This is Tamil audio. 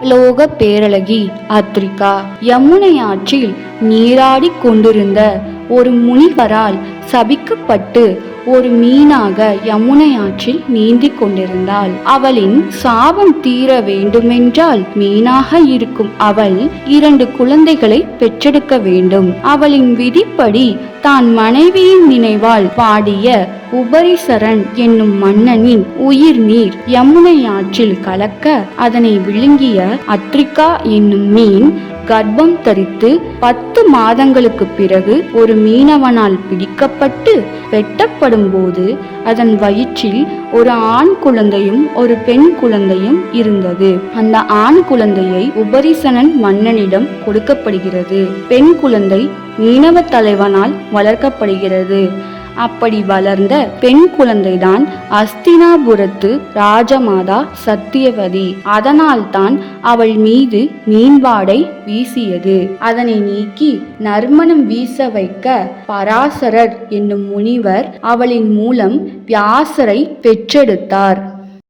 லோக பேரழகி அத்ரிகா யமுனை ஆற்றில் நீராடிக் கொண்டிருந்த ஒரு முனிவரால் சபிக்கப்பட்டு ஒரு மீனாக யமுனை ஆற்றில் நீந்திக் கொண்டிருந்தாள். அவளின் சாபம் தீர வேண்டுமென்றால் மீனாக இருக்கும் அவள் இரண்டு குழந்தைகளை பெற்றெடுக்க வேண்டும். அவளின் விதிப்படி தான் மனைவியின் நினைவால் பாடிய உபரிசரன் என்னும் மன்னனின் உயிர் நீர் யமுனை ஆற்றில் கலக்க அதனை விழுங்கிய அத்ரிகா என்னும் மீன் கர்ப்பம் தரித்து பத்து மாதங்களுக்கு பிறகு ஒரு மீனவனால் பிடிக்கப்பட்டு வெட்டப்படும் போது அதன் வயிற்றில் ஒரு ஆண் குழந்தையும் ஒரு பெண் குழந்தையும் இருந்தது. அந்த ஆண் குழந்தையை உபரிசனன் மன்னனிடம் கொடுக்கப்படுகிறது. பெண் குழந்தை மீனவ தலைவனால் வளர்க்கப்படுகிறது. அப்படி வளர்ந்த பெண் குழந்தைதான் அஸ்தினாபுரத்து ராஜமாதா சத்தியவதி. அதனால்தான் அவள் மீது மீன்வாடை வீசியது. அதனை நீக்கி நறுமணம் வீச வைக்க பராசரர் என்னும் முனிவர் அவளின் மூலம் வியாசரை பெற்றெடுத்தார்.